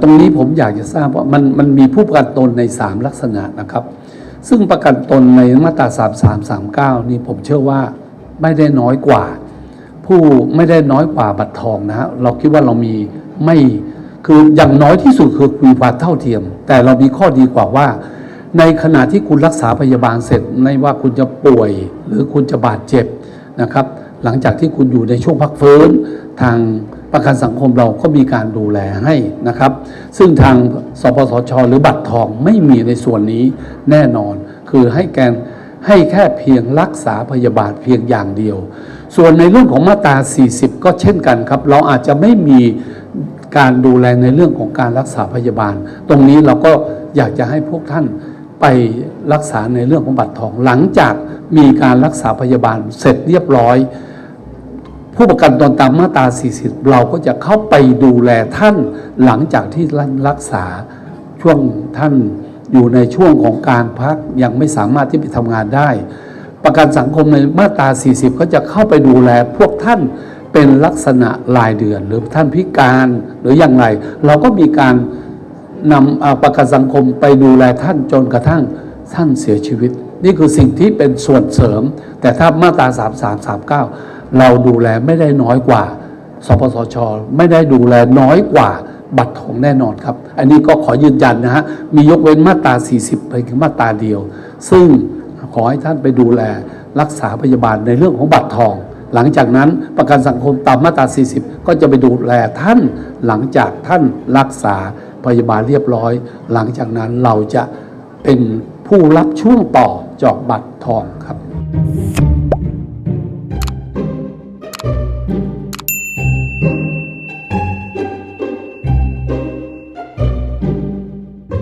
ตรงนี้ผมอยากจะทราบว่ามันมันมีผู้ประกันตนใน 3 ลักษณะนะครับ ซึ่งประกันตนในมาตรา 3339 นี่ผมเชื่อว่าไม่ได้น้อยกว่า ผู้ไม่ได้น้อยกว่าบัตรทองนะฮะเราคิดว่าเรามีไม่คืออย่างน้อยที่สุดคือมีความเท่าเทียม แต่เรามีข้อดีกว่าว่า ในขณะที่คุณรักษาพยาบาลเสร็จไม่ว่าคุณจะป่วย หรือคุณจะบาดเจ็บนะครับ หลังจากที่คุณอยู่ในช่วงพักฟื้น ทางประกันสังคมเราก็มีการดูแลให้นะครับ ซึ่งทางสปสช หรือบัตรทองไม่มีในส่วนนี้แน่นอน คือให้แกนให้แค่เพียงรักษาพยาบาลเพียงอย่างเดียว ส่วนในเรื่องของมาตรา 40 ก็เช่นกันครับ เราอาจจะไม่มีการดูแลในเรื่องของการรักษาพยาบาล ตรงนี้เราก็อยากจะให้พวกท่านไปรักษาในเรื่องของบัตรทอง หลังจากมีการรักษาพยาบาลเสร็จเรียบร้อย ผู้ประกันตนตามมาตรา 40 เราก็จะเข้าไปดูแลท่านหลังจากที่รักษาช่วงท่านอยู่ในช่วงของการพักยังไม่สามารถที่ไปทำงานได้ ประกันสังคมในมาตรา 40 ก็จะเข้าไปดูแลพวกท่านเป็นลักษณะรายเดือน หรือท่านพิการหรืออย่างไร เราก็มีการนำประกันสังคมไปดูแลท่านจนกระทั่งท่านเสียชีวิต นี่คือสิ่งที่เป็นส่วนเสริม แต่ถ้ามาตรา 3339 เราดูแลไม่ได้น้อยกว่า สปสช ไม่ได้ดูแลน้อยกว่าบัตรทองแน่นอนครับ อันนี้ก็ขอยืนยันนะฮะ มียกเว้นมาตรา 40 ไปถึงมาตราเดียว ซึ่งขอให้ท่านไปดูแลรักษาพยาบาลในเรื่องของบัตรทอง หลังจากนั้นประกันสังคมตามมาตรา 40 ก็จะไปดูแลท่านหลังจากท่านรักษาพยาบาลเรียบร้อย หลังจากนั้นเราจะเป็นผู้รับช่วงต่อจากบัตรทองครับ